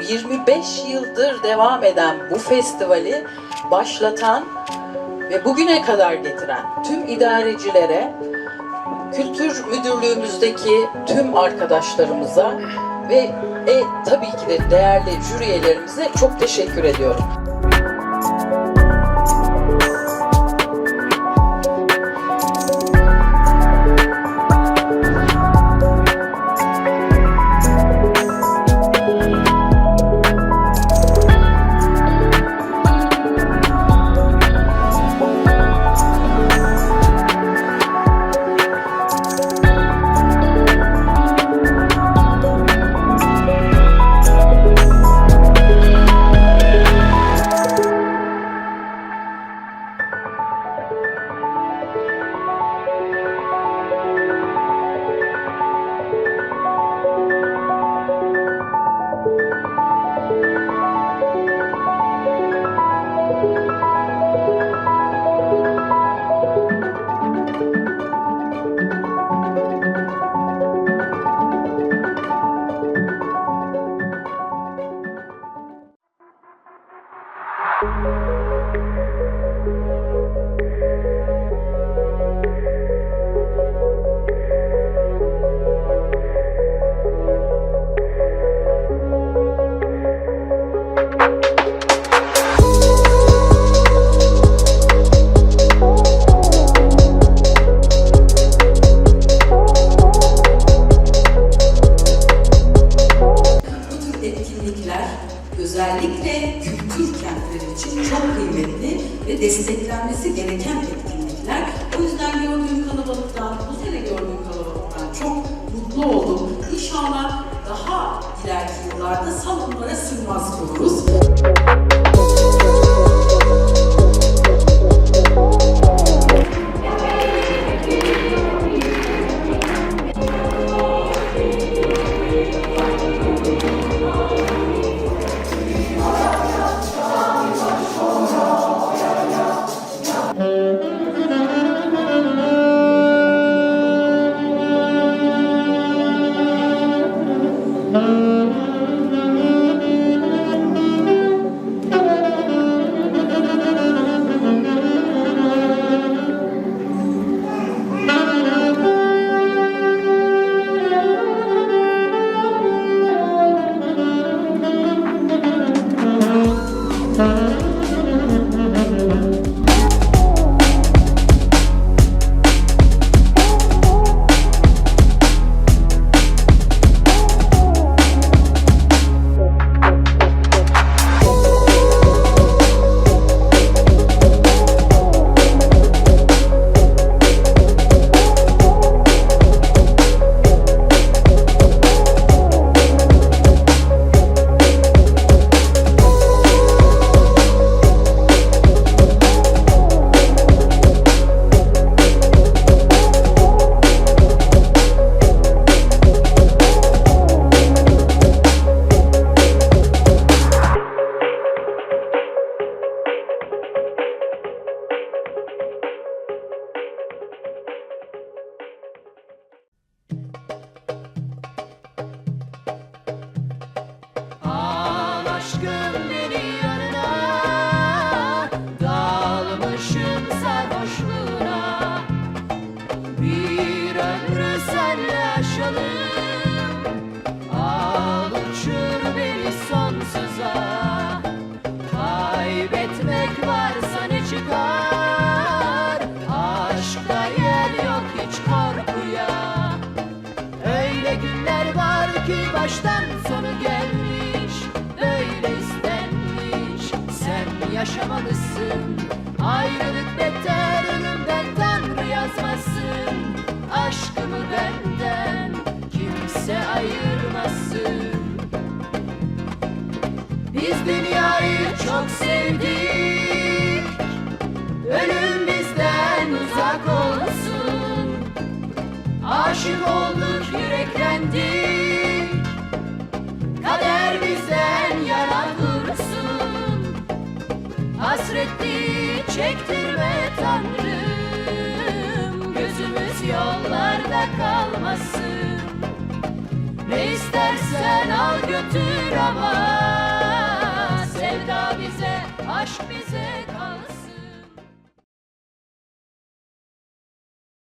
25 yıldır devam eden bu festivali başlatan ve bugüne kadar getiren tüm idarecilere, kültür müdürlüğümüzdeki tüm arkadaşlarımıza ve e, tabii ki de değerli jüri üyelerimize çok teşekkür ediyorum. Bu özellikle kültür kentleri için çok kıymetli ve desteklenmesi gereken etkinlikler. O yüzden gördüğüm kalabalıktan, bu sene gördüğüm kalabalıktan çok mutlu oldum. İnşallah daha ileriki yıllarda salonlara sığmaz oluruz. Dalmışım sarhoşluğuna Biz dünyayı çok sevdik. Ölüm bizden uzak olsun. Aşık olduk, yüreklendik. Kader bizden yana dursun. Hasretli çektirme Tanrım. Gözümüz yollarda kalmasın. Ne istersen al götür ama aşk bize.